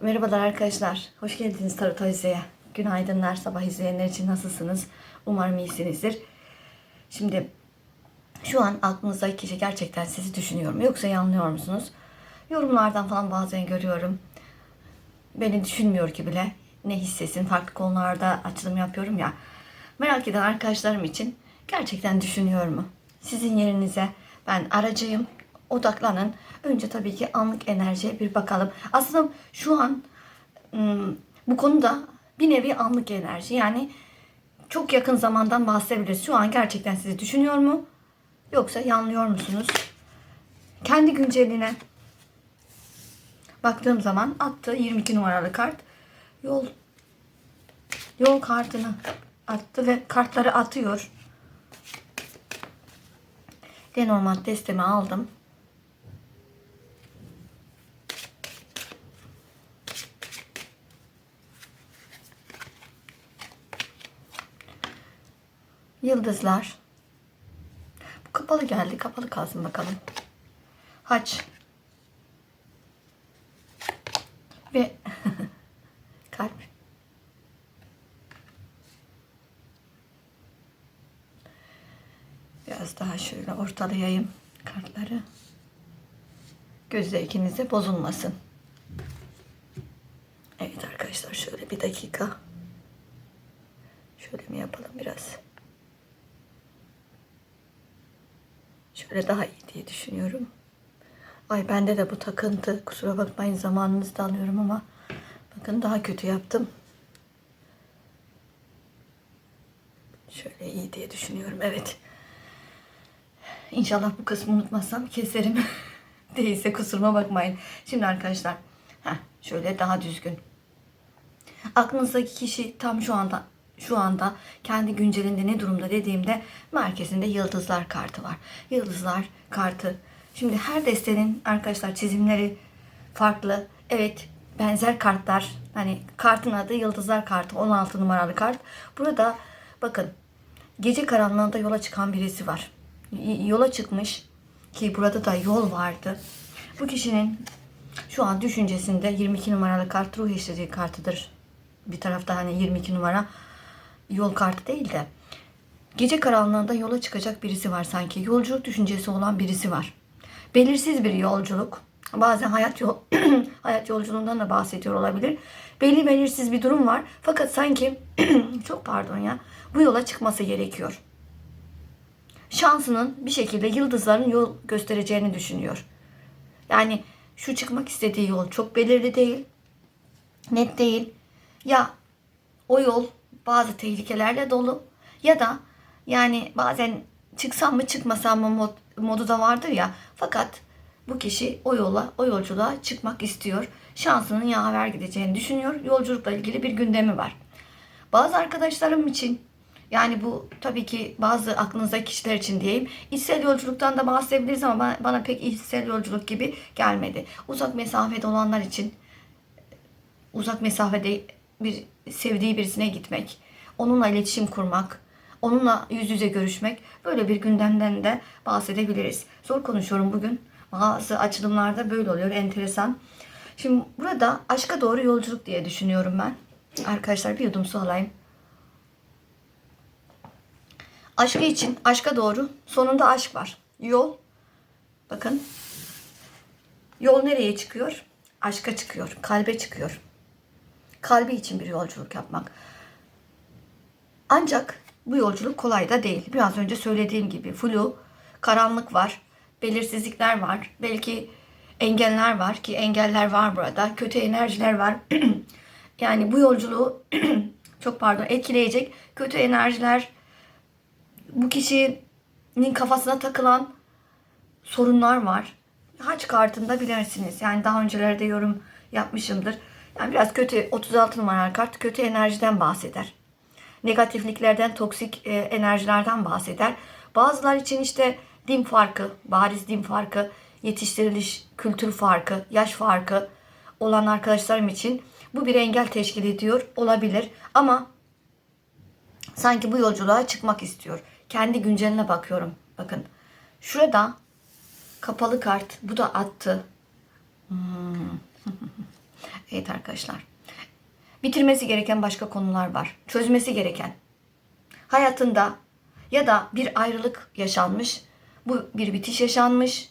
Merhabalar arkadaşlar. Hoş geldiniz Tarot Avize'ye. Günaydınlar sabah izleyenler için nasılsınız? Umarım iyisinizdir. Şimdi şu an aklınızdaki kişi gerçekten sizi düşünüyor mu? Yoksa yanılıyor musunuz? Yorumlardan falan bazen görüyorum. Beni düşünmüyor ki bile. Ne hissetsin farklı konularda açılım yapıyorum ya. Merak eden arkadaşlarım için gerçekten düşünüyor mu? Sizin yerinize ben aracıyım. Odaklanın. Önce tabii ki anlık enerjiye bir bakalım. Aslında şu an bu konuda bir nevi anlık enerji. Yani çok yakın zamandan bahsedebiliriz. Şu an gerçekten sizi düşünüyor mu? Yoksa yanlıyor musunuz? Kendi günceline baktığım zaman attı 22 numaralı kart. Yol yol kartını attı ve kartları atıyor. Lenormand destemi aldım. Yıldızlar. Bu kapalı geldi. Kapalı kalsın bakalım. Haç. Ve kalp. Biraz daha şöyle ortalayayım kartları. Gözde ikinize bozulmasın. Evet arkadaşlar şöyle bir dakika. Şöyle mi yapalım biraz? Şöyle daha iyi diye düşünüyorum. Ay bende de bu takıntı. Kusura bakmayın zamanınızı da alıyorum ama bakın daha kötü yaptım. Şöyle iyi diye düşünüyorum. Evet. İnşallah bu kısmı unutmazsam keserim. Değilse kusuruma bakmayın. Şimdi arkadaşlar heh, şöyle daha düzgün. Aklınızdaki kişi tam şu anda şu anda kendi güncelinde ne durumda dediğimde merkezinde yıldızlar kartı var. Yıldızlar kartı. Şimdi her destenin arkadaşlar çizimleri farklı. Evet benzer kartlar. Hani kartın adı yıldızlar kartı 16 numaralı kart. Burada bakın gece karanlığında yola çıkan birisi var. Yola çıkmış ki burada da yol vardı. Bu kişinin şu an düşüncesinde 22 numaralı kart ruh eşlediği kartıdır. Bir tarafta hani 22 numara yol kartı değil de gece karanlığında yola çıkacak birisi var sanki. Yolculuk düşüncesi olan birisi var. Belirsiz bir yolculuk. Bazen hayat yol hayat yolculuğundan da bahsediyor olabilir. Belli belirsiz bir durum var. Fakat sanki çok pardon ya bu yola çıkması gerekiyor. Şansının bir şekilde yıldızların yol göstereceğini düşünüyor. Yani şu çıkmak istediği yol çok belirli değil. Net değil. Ya o yol bazı tehlikelerle dolu ya da yani bazen çıksam mı çıkmasam mı mod, modu da vardır ya. Fakat bu kişi o yola, o yolculuğa çıkmak istiyor. Şansının yaver gideceğini düşünüyor. Yolculukla ilgili bir gündemi var. Bazı arkadaşlarım için yani bu tabii ki bazı aklınızdaki kişiler için diyeyim. İçsel yolculuktan da bahsedebiliriz ama bana, bana pek içsel yolculuk gibi gelmedi. Uzak mesafede olanlar için uzak mesafede bir sevdiği birisine gitmek, onunla iletişim kurmak, onunla yüz yüze görüşmek böyle bir gündemden de bahsedebiliriz. Zor konuşuyorum bugün. Bazı açılımlarda böyle oluyor. Enteresan. Şimdi burada aşka doğru yolculuk diye düşünüyorum ben. Arkadaşlar bir yudum su alayım. Aşkı için aşka doğru sonunda aşk var. Yol bakın yol nereye çıkıyor? Aşka çıkıyor, kalbe çıkıyor. Kalbi için bir yolculuk yapmak. Ancak bu yolculuk kolay da değil. Biraz önce söylediğim gibi flu, karanlık var, belirsizlikler var, belki engeller var ki engeller var burada, kötü enerjiler var. yani bu yolculuğu çok pardon etkileyecek kötü enerjiler, bu kişinin kafasına takılan sorunlar var. Haç kartında bilirsiniz. Yani daha öncelerde yorum yapmışımdır. Yani biraz kötü 36 numaralı kart kötü enerjiden bahseder. Negatifliklerden, toksik e, enerjilerden bahseder. Bazılar için işte din farkı, bariz din farkı, yetiştiriliş kültür farkı, yaş farkı olan arkadaşlarım için bu bir engel teşkil ediyor olabilir. Ama sanki bu yolculuğa çıkmak istiyor. Kendi günceline bakıyorum. Bakın. Şurada kapalı kart. Bu da attı. Hmm. Evet arkadaşlar. Bitirmesi gereken başka konular var. Çözmesi gereken. Hayatında ya da bir ayrılık yaşanmış, bu bir bitiş yaşanmış.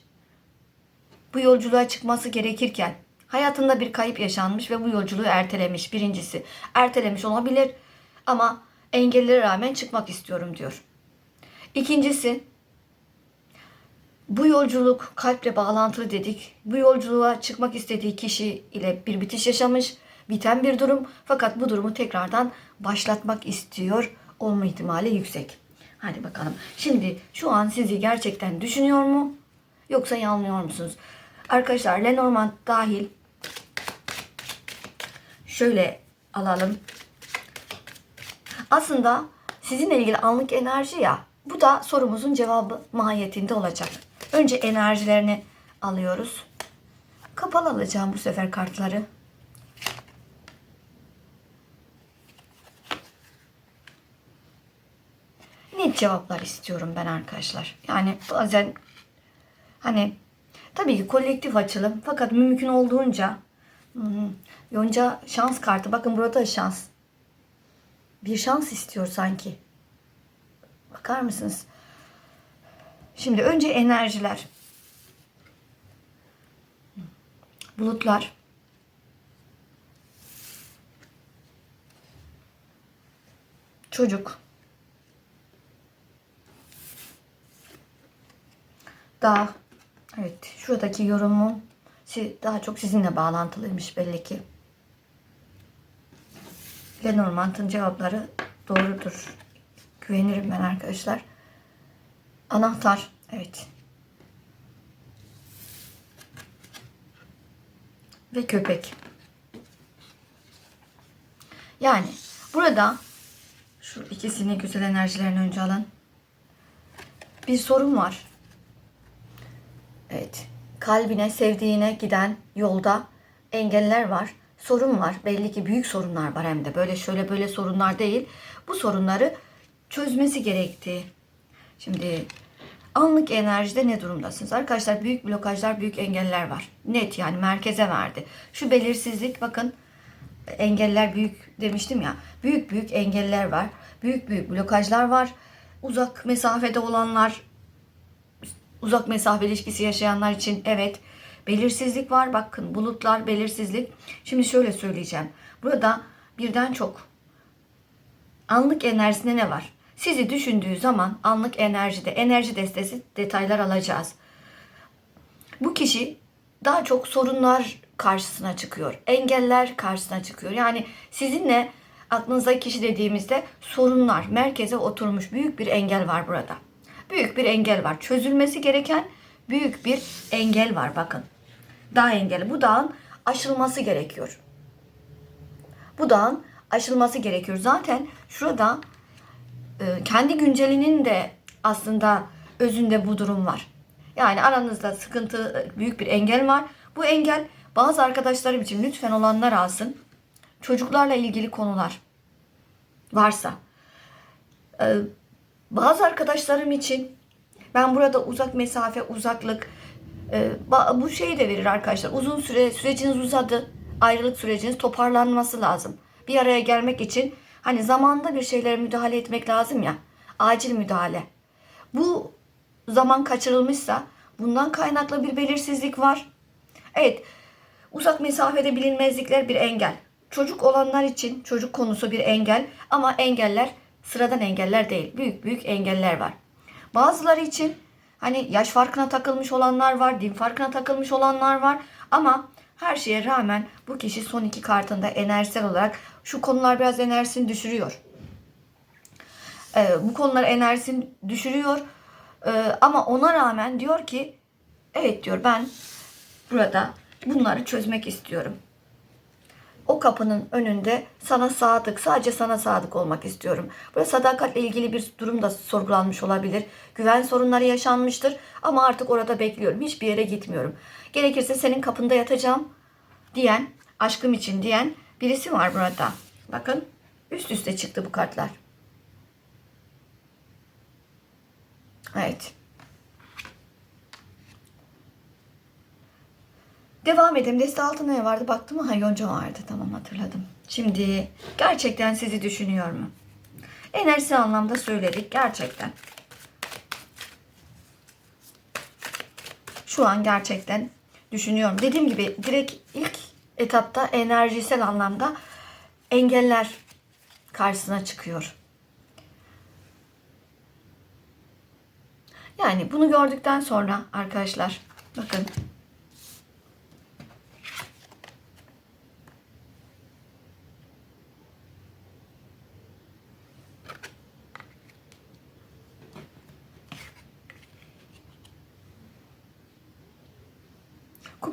Bu yolculuğa çıkması gerekirken hayatında bir kayıp yaşanmış ve bu yolculuğu ertelemiş. Birincisi ertelemiş olabilir ama engellere rağmen çıkmak istiyorum diyor. İkincisi bu yolculuk kalple bağlantılı dedik. Bu yolculuğa çıkmak istediği kişi ile bir bitiş yaşamış, biten bir durum. Fakat bu durumu tekrardan başlatmak istiyor olma ihtimali yüksek. Hadi bakalım. Şimdi şu an sizi gerçekten düşünüyor mu? Yoksa yanılıyor musunuz? Arkadaşlar Lenormand dahil şöyle alalım. Aslında sizinle ilgili anlık enerji ya. Bu da sorumuzun cevabı mahiyetinde olacak. Önce enerjilerini alıyoruz. Kapalı alacağım bu sefer kartları. Net cevaplar istiyorum ben arkadaşlar. Yani bazen hani tabii ki kolektif açılım fakat mümkün olduğunca Yonca şans kartı. Bakın burada şans. Bir şans istiyor sanki. Bakar mısınız? Şimdi önce enerjiler. Bulutlar. Çocuk. Dağ. Evet, şuradaki yorumum daha çok sizinle bağlantılıymış belli ki. Lenormand'ın cevapları doğrudur. Güvenirim ben arkadaşlar. Anahtar. Evet. Ve köpek. Yani burada şu ikisini güzel enerjilerini önce alın. Bir sorun var. Evet. Kalbine, sevdiğine giden yolda engeller var. Sorun var. Belli ki büyük sorunlar var hem de. Böyle şöyle böyle sorunlar değil. Bu sorunları çözmesi gerektiği. Şimdi anlık enerjide ne durumdasınız? Arkadaşlar büyük blokajlar, büyük engeller var. Net yani merkeze verdi. Şu belirsizlik bakın engeller büyük demiştim ya. Büyük büyük engeller var. Büyük büyük blokajlar var. Uzak mesafede olanlar uzak mesafe ilişkisi yaşayanlar için evet belirsizlik var. Bakın bulutlar, belirsizlik. Şimdi şöyle söyleyeceğim. Burada birden çok anlık enerjisinde ne var? Sizi düşündüğü zaman anlık enerjide, enerji destesi detaylar alacağız. Bu kişi daha çok sorunlar karşısına çıkıyor. Engeller karşısına çıkıyor. Yani sizinle aklınızdaki kişi dediğimizde sorunlar merkeze oturmuş büyük bir engel var burada. Büyük bir engel var. Çözülmesi gereken büyük bir engel var bakın. Dağ engeli. Bu dağın aşılması gerekiyor. Bu dağın aşılması gerekiyor. Zaten şurada kendi güncelinin de aslında özünde bu durum var. Yani aranızda sıkıntı, e, büyük bir engel var. Bu engel bazı arkadaşlarım için lütfen olanlar alsın. Çocuklarla ilgili konular varsa. e, Bazı arkadaşlarım için ben burada uzak mesafe, uzaklık e, bu şeyi de verir arkadaşlar. Uzun süre süreciniz uzadı. Ayrılık süreciniz toparlanması lazım. Bir araya gelmek için hani zamanda bir şeylere müdahale etmek lazım ya. Acil müdahale. Bu zaman kaçırılmışsa bundan kaynaklı bir belirsizlik var. Evet. Uzak mesafede bilinmezlikler bir engel. Çocuk olanlar için çocuk konusu bir engel ama engeller sıradan engeller değil. Büyük büyük engeller var. Bazıları için hani yaş farkına takılmış olanlar var, din farkına takılmış olanlar var ama her şeye rağmen bu kişi son iki kartında enerjisel olarak şu konular biraz enerjisini düşürüyor. Ee, bu konular enerjisini düşürüyor. Ee, ama ona rağmen diyor ki evet diyor ben burada bunları çözmek istiyorum. O kapının önünde sana sadık, sadece sana sadık olmak istiyorum. Burada sadakatle ilgili bir durum da sorgulanmış olabilir. Güven sorunları yaşanmıştır ama artık orada bekliyorum. Hiçbir yere gitmiyorum. Gerekirse senin kapında yatacağım diyen, aşkım için diyen birisi var burada. Bakın üst üste çıktı bu kartlar. Evet. Devam edelim. Deste altında ne vardı? Baktım? Ha yonca vardı. Tamam hatırladım. Şimdi gerçekten sizi düşünüyor mu? Enerjisi anlamda söyledik. Gerçekten. Şu an gerçekten düşünüyorum. Dediğim gibi direkt ilk etapta enerjisel anlamda engeller karşısına çıkıyor. Yani bunu gördükten sonra arkadaşlar bakın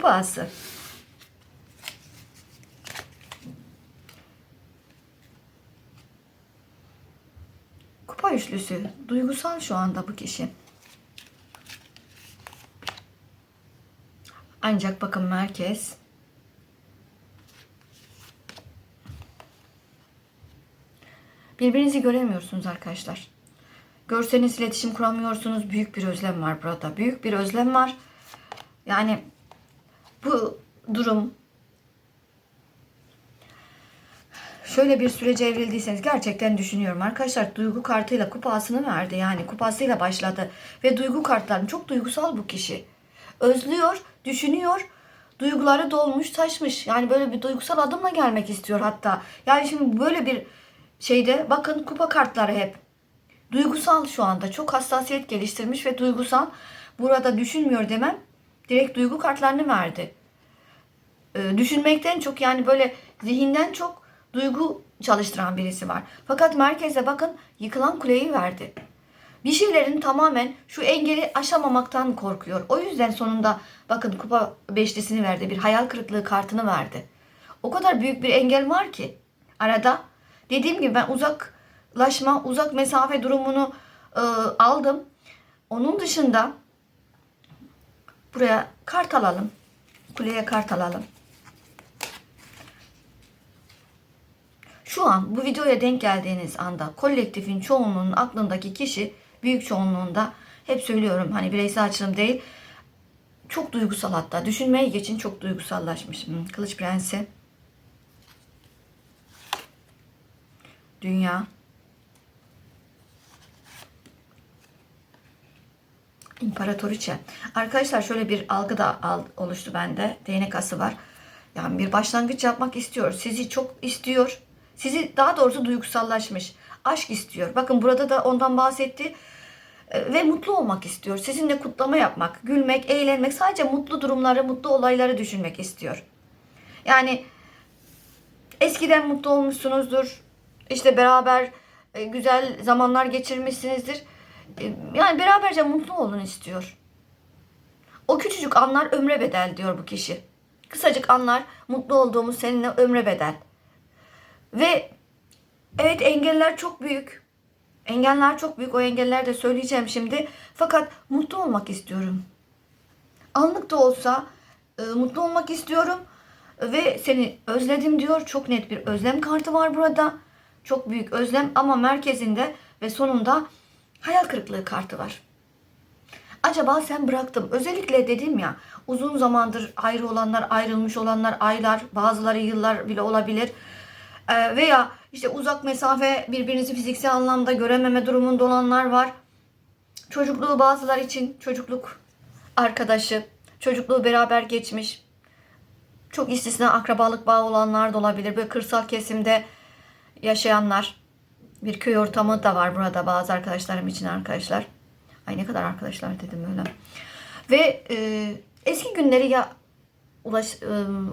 kupa ası. Kupa üçlüsü. Duygusal şu anda bu kişi. Ancak bakın merkez birbirinizi göremiyorsunuz arkadaşlar. Görseniz iletişim kuramıyorsunuz. Büyük bir özlem var burada. Büyük bir özlem var. Yani bu durum şöyle bir sürece evrildiyseniz gerçekten düşünüyorum. Arkadaşlar duygu kartıyla kupasını verdi. Yani kupasıyla başladı. Ve duygu kartlarının çok duygusal bu kişi. Özlüyor, düşünüyor. Duyguları dolmuş, taşmış. Yani böyle bir duygusal adımla gelmek istiyor hatta. Yani şimdi böyle bir şeyde bakın kupa kartları hep. Duygusal şu anda. Çok hassasiyet geliştirmiş ve duygusal. Burada düşünmüyor demem. Direkt duygu kartlarını verdi. Ee, düşünmekten çok yani böyle zihinden çok duygu çalıştıran birisi var. Fakat merkezde bakın yıkılan kuleyi verdi. Bir şeylerin tamamen şu engeli aşamamaktan korkuyor. O yüzden sonunda bakın kupa beşlisini verdi. Bir hayal kırıklığı kartını verdi. O kadar büyük bir engel var ki arada. Dediğim gibi ben uzaklaşma, uzak mesafe durumunu e, aldım. Onun dışında buraya kart alalım. Kuleye kart alalım. Şu an bu videoya denk geldiğiniz anda kolektifin çoğunluğunun aklındaki kişi büyük çoğunluğunda hep söylüyorum hani bireysel açılım değil çok duygusal hatta düşünmeye geçin çok duygusallaşmış. Kılıç Prensi. Dünya. İmparatoriçe. Arkadaşlar şöyle bir algı da oluştu bende. Değnek ası var. Yani bir başlangıç yapmak istiyor. Sizi çok istiyor. Sizi daha doğrusu duygusallaşmış. Aşk istiyor. Bakın burada da ondan bahsetti. Ee, Ve mutlu olmak istiyor. Sizinle kutlama yapmak, gülmek, eğlenmek. Sadece mutlu durumları, mutlu olayları düşünmek istiyor. Yani eskiden mutlu olmuşsunuzdur. İşte beraber e, güzel zamanlar geçirmişsinizdir. E, Yani beraberce mutlu olun istiyor. O küçücük anlar ömre bedel diyor bu kişi. Kısacık anlar mutlu olduğumuz seninle ömre bedel. Ve evet engeller çok büyük. Engeller çok büyük. O engeller de söyleyeceğim şimdi. Fakat mutlu olmak istiyorum. Anlık da olsa e, mutlu olmak istiyorum. Ve seni özledim diyor. Çok net bir özlem kartı var burada. Çok büyük özlem ama merkezinde ve sonunda hayal kırıklığı kartı var. Acaba sen bıraktım. Özellikle dedim ya uzun zamandır ayrı olanlar, ayrılmış olanlar aylar, bazıları yıllar bile olabilir. Ee, veya işte uzak mesafe birbirinizi fiziksel anlamda görememe durumunda olanlar var. Çocukluğu bazılar için çocukluk arkadaşı, çocukluğu beraber geçmiş. Çok istisna akrabalık bağı olanlar da olabilir. Böyle kırsal kesimde yaşayanlar. Bir köy ortamı da var burada bazı arkadaşlarım için arkadaşlar. Ay ne kadar arkadaşlar dedim öyle. Ve e, eski günleri ya ulaş e,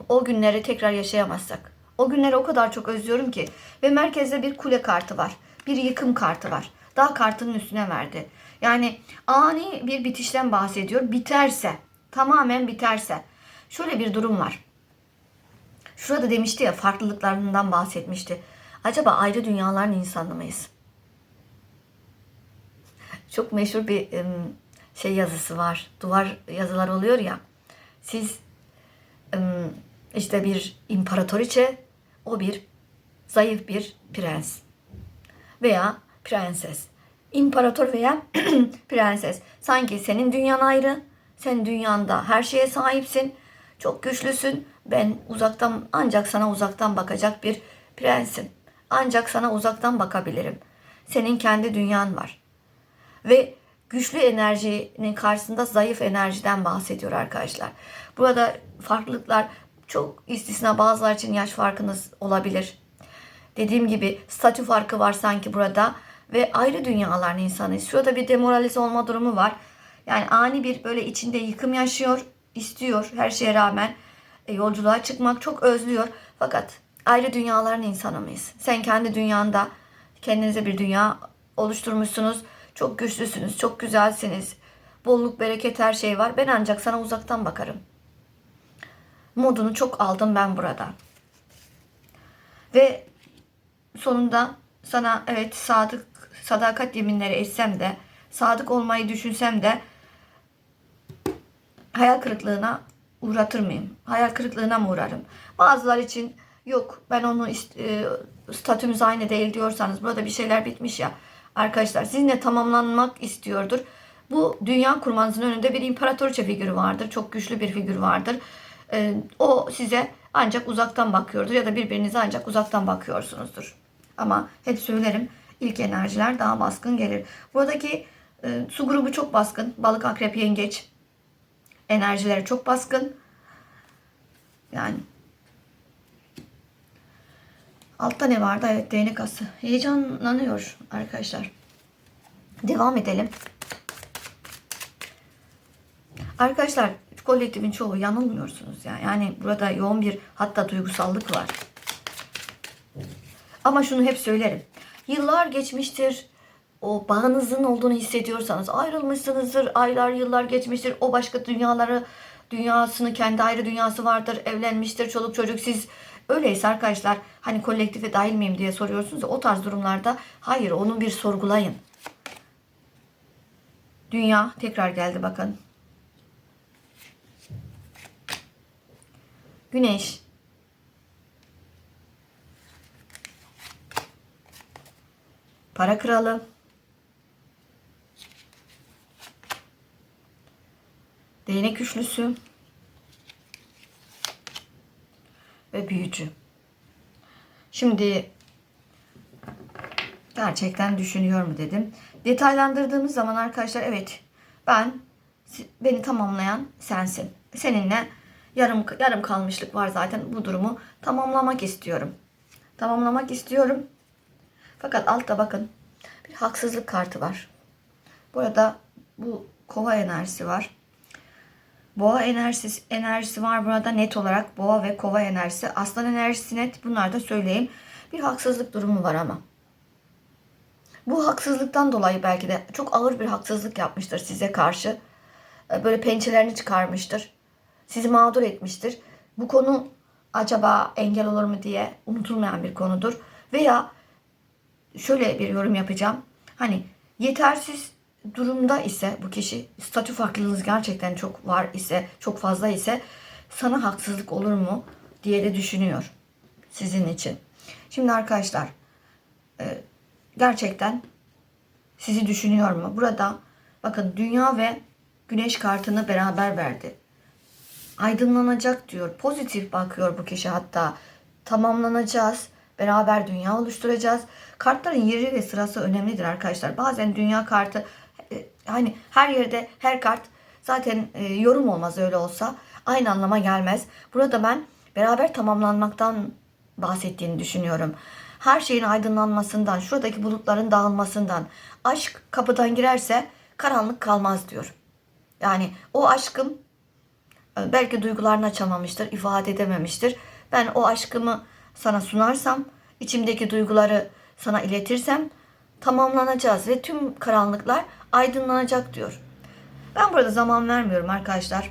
o günleri tekrar yaşayamazsak. O günleri o kadar çok özlüyorum ki. Ve merkezde bir kule kartı var. Bir yıkım kartı var. Daha kartının üstüne verdi. Yani ani bir bitişten bahsediyor. Biterse, tamamen biterse. Şöyle bir durum var. Şurada demişti ya farklılıklarından bahsetmişti. Acaba ayrı dünyaların insanı mıyız? Çok meşhur bir şey yazısı var. Duvar yazılar oluyor ya. Siz işte bir imparatoriçe, o bir zayıf bir prens veya prenses. İmparator veya prenses. Sanki senin dünyan ayrı, sen dünyanda her şeye sahipsin. Çok güçlüsün. Ben uzaktan ancak sana uzaktan bakacak bir prensim. Ancak sana uzaktan bakabilirim. Senin kendi dünyan var. Ve güçlü enerjinin karşısında zayıf enerjiden bahsediyor arkadaşlar. Burada farklılıklar çok istisna bazılar için yaş farkınız olabilir. Dediğim gibi statü farkı var sanki burada ve ayrı dünyaların insanıyız. Şurada bir demoralize olma durumu var. Yani ani bir böyle içinde yıkım yaşıyor, istiyor her şeye rağmen e, yolculuğa çıkmak çok özlüyor. Fakat ayrı dünyaların insanı mıyız? Sen kendi dünyanda kendinize bir dünya oluşturmuşsunuz. Çok güçlüsünüz, çok güzelsiniz. Bolluk, bereket her şey var. Ben ancak sana uzaktan bakarım. Modunu çok aldım ben burada. Ve sonunda sana evet sadık sadakat yeminleri etsem de sadık olmayı düşünsem de hayal kırıklığına uğratır mıyım? Hayal kırıklığına mı uğrarım? Bazılar için yok ben onu e, statümüz aynı değil diyorsanız burada bir şeyler bitmiş ya. Arkadaşlar sizinle tamamlanmak istiyordur. Bu dünya kurmanızın önünde bir imparatoriçe figürü vardır. Çok güçlü bir figür vardır. E, o size ancak uzaktan bakıyordur ya da birbirinize ancak uzaktan bakıyorsunuzdur. Ama hep söylerim ilk enerjiler daha baskın gelir. Buradaki e, su grubu çok baskın. Balık, akrep, yengeç enerjileri çok baskın. Yani altta ne vardı? Evet değnek ası. Heyecanlanıyor arkadaşlar. Devam edelim. Arkadaşlar kolektifin çoğu yanılmıyorsunuz ya. Yani burada yoğun bir hatta duygusallık var. Ama şunu hep söylerim. Yıllar geçmiştir. O bağınızın olduğunu hissediyorsanız ayrılmışsınızdır. Aylar yıllar geçmiştir. O başka dünyaları dünyasını kendi ayrı dünyası vardır. Evlenmiştir. Çoluk çocuk siz öyleyse arkadaşlar hani kolektife dahil miyim diye soruyorsunuz ya o tarz durumlarda hayır onu bir sorgulayın. Dünya tekrar geldi bakın. Güneş Para kralı. Değnek üçlüsü. Ve büyücü. Şimdi gerçekten düşünüyor mu dedim. Detaylandırdığımız zaman arkadaşlar evet ben beni tamamlayan sensin. Seninle yarım yarım kalmışlık var zaten bu durumu tamamlamak istiyorum. Tamamlamak istiyorum. Fakat altta bakın bir haksızlık kartı var. Burada bu kova enerjisi var. Boğa enerjisi, enerjisi var burada net olarak boğa ve kova enerjisi. Aslan enerjisi net bunlar da söyleyeyim. Bir haksızlık durumu var ama. Bu haksızlıktan dolayı belki de çok ağır bir haksızlık yapmıştır size karşı. Ee, Böyle pençelerini çıkarmıştır. Sizi mağdur etmiştir. Bu konu acaba engel olur mu diye unutulmayan bir konudur. Veya şöyle bir yorum yapacağım. Hani yetersiz durumda ise bu kişi statü farklılığınız gerçekten çok var ise çok fazla ise sana haksızlık olur mu diye de düşünüyor sizin için. Şimdi arkadaşlar e, gerçekten sizi düşünüyor mu? Burada bakın dünya ve güneş kartını beraber verdi. Aydınlanacak diyor. Pozitif bakıyor bu kişi hatta. Tamamlanacağız. Beraber dünya oluşturacağız. Kartların yeri ve sırası önemlidir arkadaşlar. Bazen dünya kartı hani her yerde her kart zaten e, yorum olmaz öyle olsa aynı anlama gelmez. Burada ben beraber tamamlanmaktan bahsettiğini düşünüyorum. Her şeyin aydınlanmasından, şuradaki bulutların dağılmasından, aşk kapıdan girerse karanlık kalmaz diyor. Yani o aşkım e, belki duygularını açamamıştır, ifade edememiştir. Ben o aşkımı sana sunarsam, içimdeki duyguları sana iletirsem tamamlanacağız ve tüm karanlıklar aydınlanacak diyor. Ben burada zaman vermiyorum arkadaşlar.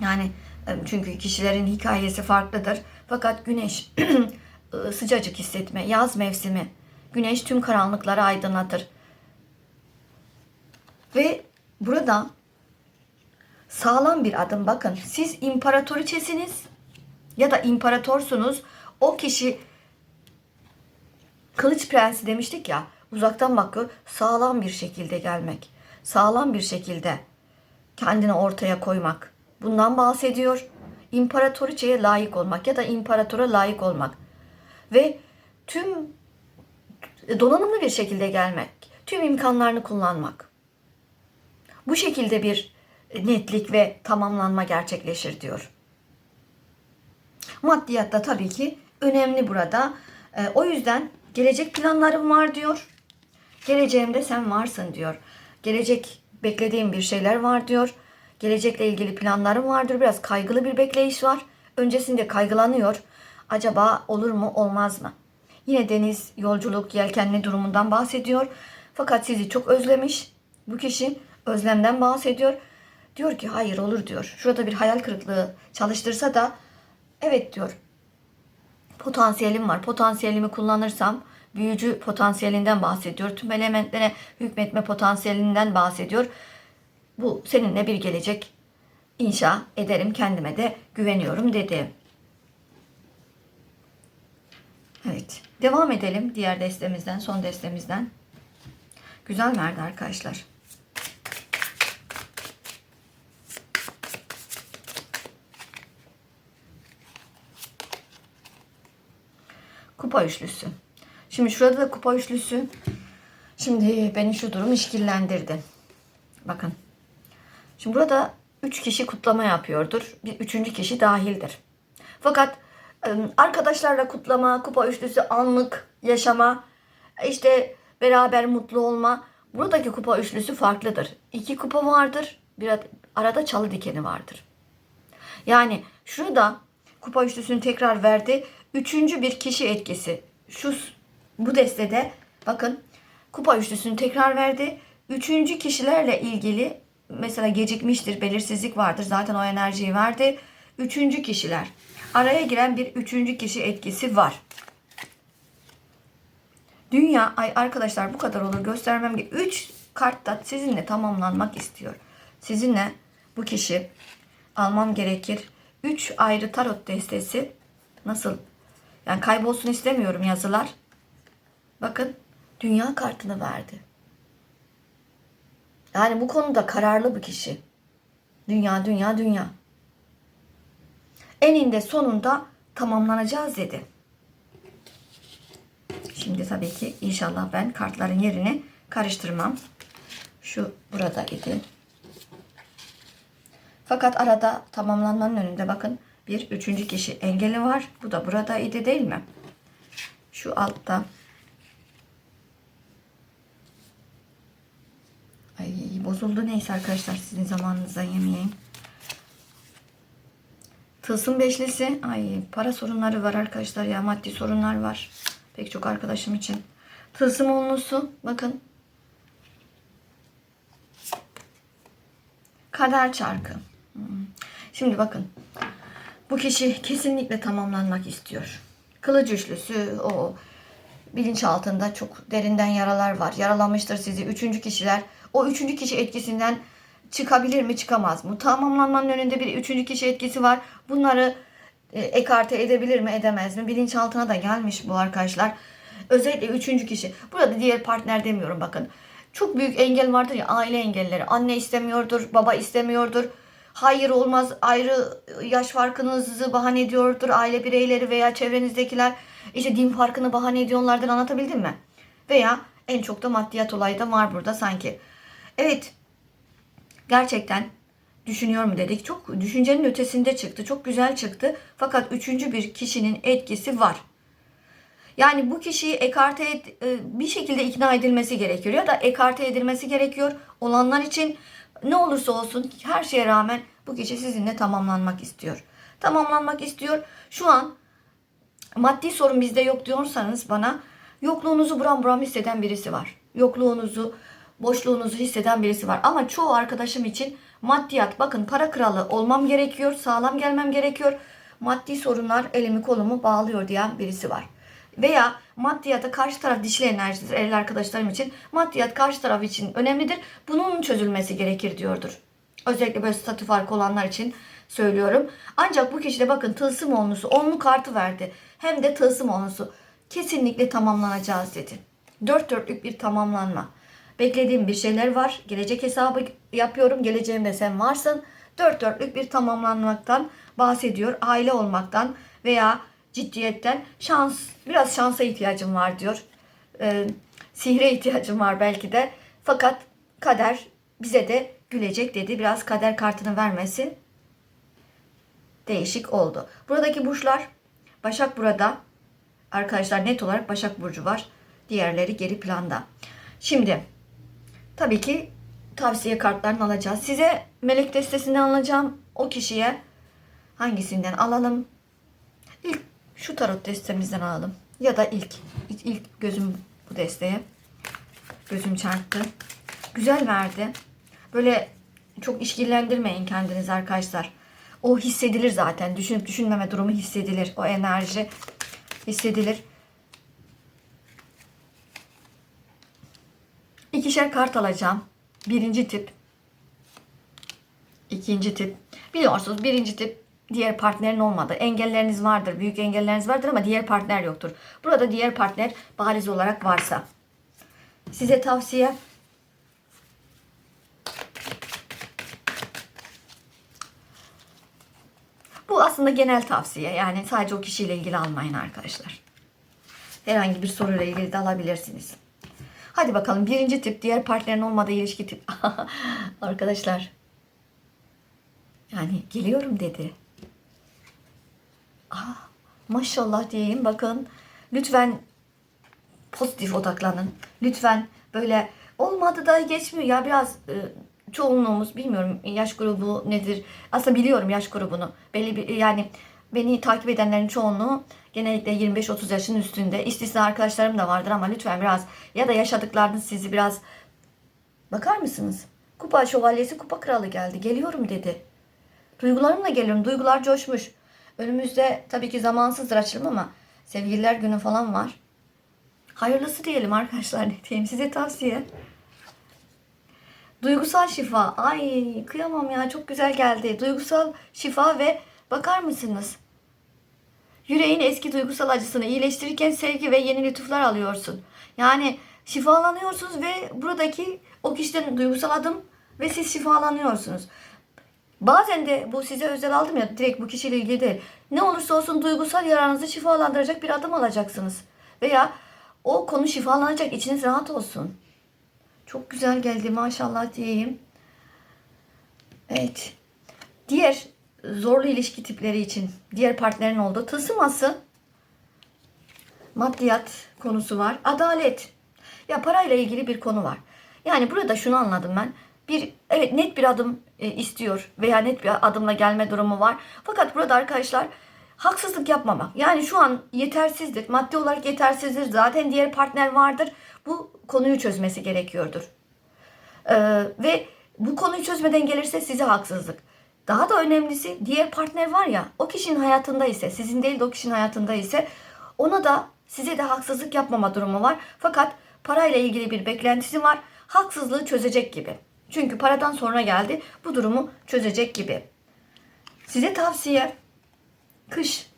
Yani e, çünkü kişilerin hikayesi farklıdır. Fakat güneş e, sıcacık hissetme, yaz mevsimi. Güneş tüm karanlıkları aydınlatır. Ve burada sağlam bir adım bakın. Siz imparatoriçesiniz ya da imparatorsunuz. O kişi Kılıç Prensi demiştik ya uzaktan bakıyor sağlam bir şekilde gelmek. Sağlam bir şekilde kendini ortaya koymak. Bundan bahsediyor. imparatoriçeye layık olmak ya da imparatora layık olmak ve tüm donanımlı bir şekilde gelmek, tüm imkanlarını kullanmak. Bu şekilde bir netlik ve tamamlanma gerçekleşir diyor. Maddiyat da tabii ki önemli burada. Ee, o yüzden gelecek planlarım var diyor. Geleceğimde sen varsın diyor. Gelecek beklediğim bir şeyler var diyor. Gelecekle ilgili planlarım vardır. Biraz kaygılı bir bekleyiş var. Öncesinde kaygılanıyor. Acaba olur mu olmaz mı? Yine deniz, yolculuk, yelkenli durumundan bahsediyor. Fakat sizi çok özlemiş. Bu kişi özlemden bahsediyor. Diyor ki hayır olur diyor. Şurada bir hayal kırıklığı çalıştırsa da evet diyor. Potansiyelim var. Potansiyelimi kullanırsam büyücü potansiyelinden bahsediyor. Tüm elementlere hükmetme potansiyelinden bahsediyor. Bu seninle bir gelecek inşa ederim. Kendime de güveniyorum dedi. Evet. Devam edelim diğer destemizden, son destemizden. Güzel verdi arkadaşlar. Kupa üçlüsü. Şimdi şurada da kupa üçlüsü. Şimdi beni şu durum işkillendirdi. Bakın. Şimdi burada üç kişi kutlama yapıyordur. Bir üçüncü kişi dahildir. Fakat e, arkadaşlarla kutlama, kupa üçlüsü, anlık yaşama, işte beraber mutlu olma. Buradaki kupa üçlüsü farklıdır. İki kupa vardır. Bir arada çalı dikeni vardır. Yani şurada kupa üçlüsünü tekrar verdi. Üçüncü bir kişi etkisi. Şu bu destede bakın kupa üçlüsünü tekrar verdi. Üçüncü kişilerle ilgili mesela gecikmiştir, belirsizlik vardır. Zaten o enerjiyi verdi. Üçüncü kişiler. Araya giren bir üçüncü kişi etkisi var. Dünya, ay arkadaşlar bu kadar olur göstermem. Üç kartta sizinle tamamlanmak istiyor. Sizinle bu kişi almam gerekir. Üç ayrı tarot destesi nasıl? Yani kaybolsun istemiyorum yazılar. Bakın dünya kartını verdi. Yani bu konuda kararlı bir kişi. Dünya, dünya, dünya. Eninde sonunda tamamlanacağız dedi. Şimdi tabii ki inşallah ben kartların yerini karıştırmam. Şu burada idi. Fakat arada tamamlanmanın önünde bakın bir üçüncü kişi engeli var. Bu da burada idi değil mi? Şu altta. Ay bozuldu neyse arkadaşlar sizin zamanınıza yemeyeyim. Tılsım beşlisi. Ay para sorunları var arkadaşlar ya maddi sorunlar var. Pek çok arkadaşım için. Tılsım onlusu bakın. Kader çarkı. Hmm. Şimdi bakın. Bu kişi kesinlikle tamamlanmak istiyor. Kılıç üçlüsü o bilinç altında çok derinden yaralar var. Yaralamıştır sizi. Üçüncü kişiler o üçüncü kişi etkisinden çıkabilir mi çıkamaz mı? Tamamlanmanın önünde bir üçüncü kişi etkisi var. Bunları e, ekarte edebilir mi edemez mi? Bilinçaltına da gelmiş bu arkadaşlar. Özellikle üçüncü kişi. Burada diğer partner demiyorum bakın. Çok büyük engel vardır ya aile engelleri. Anne istemiyordur, baba istemiyordur. Hayır olmaz ayrı yaş farkınızı bahane ediyordur aile bireyleri veya çevrenizdekiler. İşte din farkını bahane ediyorlardır anlatabildim mi? Veya en çok da maddiyat olayı da var burada sanki. Evet gerçekten düşünüyor mu dedik. Çok düşüncenin ötesinde çıktı. Çok güzel çıktı. Fakat üçüncü bir kişinin etkisi var. Yani bu kişiyi ekarte et, e, bir şekilde ikna edilmesi gerekiyor ya da ekarte edilmesi gerekiyor. Olanlar için ne olursa olsun her şeye rağmen bu kişi sizinle tamamlanmak istiyor. Tamamlanmak istiyor. Şu an maddi sorun bizde yok diyorsanız bana yokluğunuzu buram buram hisseden birisi var. Yokluğunuzu, boşluğunuzu hisseden birisi var. Ama çoğu arkadaşım için maddiyat bakın para kralı olmam gerekiyor, sağlam gelmem gerekiyor. Maddi sorunlar elimi kolumu bağlıyor diyen birisi var. Veya maddiyata karşı taraf dişli enerjidir eril arkadaşlarım için. Maddiyat karşı taraf için önemlidir. Bunun çözülmesi gerekir diyordur. Özellikle böyle statü farkı olanlar için söylüyorum. Ancak bu kişide bakın tılsım onlusu onlu kartı verdi. Hem de tılsım onlusu. Kesinlikle tamamlanacağız dedi. Dört dörtlük bir tamamlanma. Beklediğim bir şeyler var. Gelecek hesabı yapıyorum. Geleceğimde sen varsın. Dört dörtlük bir tamamlanmaktan bahsediyor. Aile olmaktan veya ciddiyetten şans, biraz şansa ihtiyacım var diyor. Ee, sihre ihtiyacım var belki de. Fakat kader bize de gülecek dedi. Biraz kader kartını vermesi değişik oldu. Buradaki burçlar Başak burada. Arkadaşlar net olarak Başak Burcu var. Diğerleri geri planda. Şimdi tabii ki tavsiye kartlarını alacağız. Size melek destesinden alacağım. O kişiye hangisinden alalım? İlk şu tarot destemizden alalım. Ya da ilk. ilk, gözüm bu desteye. Gözüm çarptı. Güzel verdi. Böyle çok işkillendirmeyin kendinizi arkadaşlar. O hissedilir zaten. Düşünüp düşünmeme durumu hissedilir. O enerji hissedilir. İkişer kart alacağım. Birinci tip. ikinci tip. Biliyorsunuz birinci tip diğer partnerin olmadı. Engelleriniz vardır. Büyük engelleriniz vardır ama diğer partner yoktur. Burada diğer partner bariz olarak varsa. Size tavsiye Bu aslında genel tavsiye. Yani sadece o kişiyle ilgili almayın arkadaşlar. Herhangi bir soruyla ilgili de alabilirsiniz. Hadi bakalım birinci tip diğer partnerin olmadığı ilişki tip. arkadaşlar. Yani geliyorum dedi. Aa, maşallah diyeyim bakın. Lütfen pozitif odaklanın. Lütfen böyle olmadı da geçmiyor ya biraz e, çoğunluğumuz bilmiyorum yaş grubu nedir. Aslında biliyorum yaş grubunu. Belli bir yani beni takip edenlerin çoğunluğu genellikle 25-30 yaşın üstünde. İstisna arkadaşlarım da vardır ama lütfen biraz ya da yaşadıklarınız sizi biraz bakar mısınız? Kupa şövalyesi kupa kralı geldi. Geliyorum dedi. Duygularımla geliyorum. Duygular coşmuş. Önümüzde tabii ki zamansızdır açılım ama sevgililer günü falan var. Hayırlısı diyelim arkadaşlar ne diyeyim size tavsiye. Duygusal şifa. Ay kıyamam ya çok güzel geldi. Duygusal şifa ve bakar mısınız? Yüreğin eski duygusal acısını iyileştirirken sevgi ve yeni lütuflar alıyorsun. Yani şifalanıyorsunuz ve buradaki o kişiden duygusal adım ve siz şifalanıyorsunuz. Bazen de bu size özel aldım ya direkt bu kişiyle ilgili değil. Ne olursa olsun duygusal yaranızı şifalandıracak bir adım alacaksınız. Veya o konu şifalanacak içiniz rahat olsun. Çok güzel geldi maşallah diyeyim. Evet. Diğer zorlu ilişki tipleri için diğer partnerin olduğu tılsıması maddiyat konusu var. Adalet. Ya parayla ilgili bir konu var. Yani burada şunu anladım ben. Bir evet net bir adım e, istiyor veya net bir adımla gelme durumu var. Fakat burada arkadaşlar haksızlık yapmamak. Yani şu an yetersizdir. Maddi olarak yetersizdir. Zaten diğer partner vardır. Bu konuyu çözmesi gerekiyordur. Ee, ve bu konuyu çözmeden gelirse size haksızlık. Daha da önemlisi diğer partner var ya o kişinin hayatında ise sizin değil de o kişinin hayatında ise ona da size de haksızlık yapmama durumu var. Fakat parayla ilgili bir beklentisi var. Haksızlığı çözecek gibi. Çünkü paradan sonra geldi bu durumu çözecek gibi. Size tavsiye kış.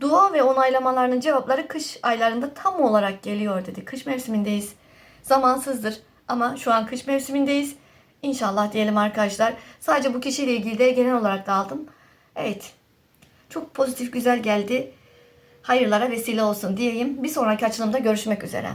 Dua ve onaylamalarının cevapları kış aylarında tam olarak geliyor dedi. Kış mevsimindeyiz. Zamansızdır ama şu an kış mevsimindeyiz. İnşallah diyelim arkadaşlar. Sadece bu kişiyle ilgili de genel olarak da aldım. Evet. Çok pozitif güzel geldi. Hayırlara vesile olsun diyeyim. Bir sonraki açılımda görüşmek üzere.